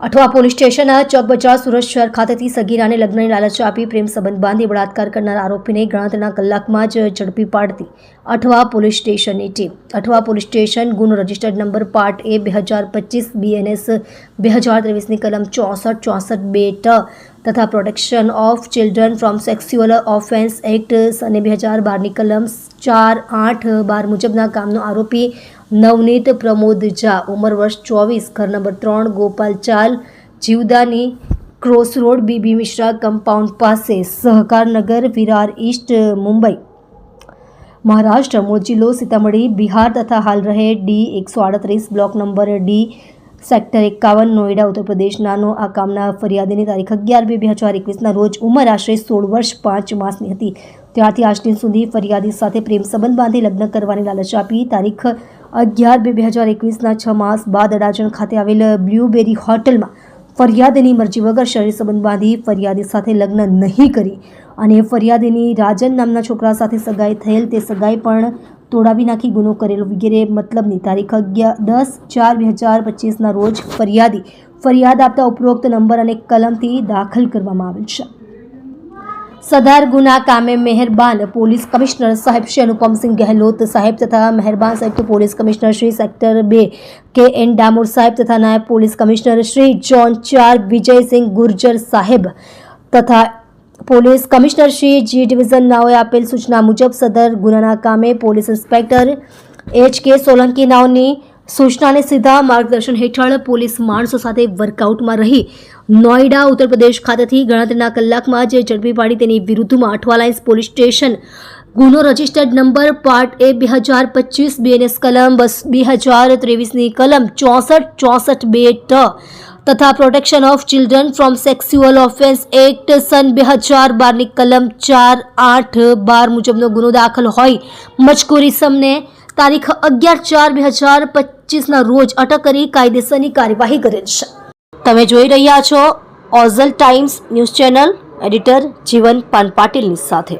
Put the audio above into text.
Athwa police સ્ટેશનના ચોક બજાર સુરત શહેર ખાતેથી સગીરાને લગ્નની લાલચ આપી પ્રેમ સંબંધ બાંધી બળાત્કાર કરનાર આરોપીને ગણતરીના કલાકમાં જ ઝડપી પાડતી અઠવા પોલીસ સ્ટેશનની ટીમ. અઠવા પોલીસ સ્ટેશન ગુનો રજિસ્ટર્ડ નંબર પાર્ટ એ બે હજાર પચીસ બીએનએસ બે હજાર ત્રેવીસની કલમ ચોસઠ ચોસઠ બે ટ તથા protection of children from sexual offence act અને બે હજાર બારની કલમ ચાર, આઠ, બાર મુજબના કામનો આરોપી નવનીત પ્રમોદ ઝા, ઉંમર વર્ષ ચોવીસ, ઘર નંબર ત્રણ, ગોપાલ ચાલ, Jivdani cross road BB Mishra compound પાસે, સહકારનગર, વિરાર ઈસ્ટ મુંબઈ. મહારાષ્ટ્ર મૂળ જિલ્લો સીતામઢી, બિહાર તથા હાલ રહે ડી એકસો આડત્રીસ, બ્લોક નંબર ડી, સેક્ટર એકાવન નોઈડા ઉત્તર પ્રદેશનાનો આ કામના ફરિયાદીની તારીખ અગિયાર બે બે હજાર એકવીસના રોજ ઉંમર આશરે સોળ વર્ષ પાંચ માસની હતી. ત્યારથી આજ સુધી ફરિયાદી સાથે પ્રેમ સંબંધ બાંધી લગ્ન કરવાની લાલચ આપી તારીખ અગિયાર બે બે હજાર એકવીસના છ માસ બાદ અડાજણ ખાતે આવેલ બ્લ્યુબેરી હોટલમાં ફરિયાદીની મરજી વગર શરીર સંબંધ બાંધી ફરિયાદી સાથે લગ્ન નહીં કરી અને ફરિયાદીની રાજન નામના છોકરા સાથે સગાઈ થયેલ તે સગાઈ પણ તોડાવી નાખી ગુનો કરેલો વગેરે મતલબની તારીખ અગિયાર દસ ચાર બે હજાર પચીસના રોજ ફરિયાદી ફરિયાદ આપતા ઉપરોક્ત નંબર અને કલમથી દાખલ કરવામાં આવેલ છે. સદાર ગુના કામે મહેરબાન પોલીસ કમિશનર સાહેબ શ્રી અનુપમસિંહ ગહેલોત સાહેબ તથા મહેરબાન સંયુક્ત પોલીસ કમિશનર શ્રી સેક્ટર બે કે એન ડામોર સાહેબ તથા નાયબ પોલીસ કમિશનર શ્રી જોન ચાર વિજયસિંહ ગુર્જર સાહેબ તથા police commissioner Shri G division નાઓએ આપેલ સૂચના મુજબ સદર ગુનાના કામે police inspector H K Solanki નાઓની સૂચનાને સીધા માર્ગદર્શન હેઠળ પોલીસ માણસો સાથે વર્કઆઉટમાં રહી. નોઈડા, ઉત્તર પ્રદેશ ખાતેથી ગણતરીના કલાકમાં જે ઝડપી પાડી તેની વિરુદ્ધમાં અઠવાલાઇન્સ પોલીસ સ્ટેશન. ગુનો રજિસ્ટર્ડ નંબર પાર્ટ એ બે હજાર પચીસ, બીએનએસ કલમ બસ બે હજાર ત્રેવીસની કલમ ચોસઠ ચોસઠ બે ટ. તથા protection of children from sexual offence act સન બે હજાર બારની કલમ ચાર, આઠ, બાર મુજબનો ગુનો દાખલ હોય. મજકૂરી સમને તારીખ અગિયાર ચાર બે હજાર પચીસના રોજ અટક કરી કાયદેસરની કાર્યવાહી કરેલ છે. તમે જોઈ રહ્યા છો ઓઝલ Times news channel, editor Jivan Pan પાટીલની સાથે.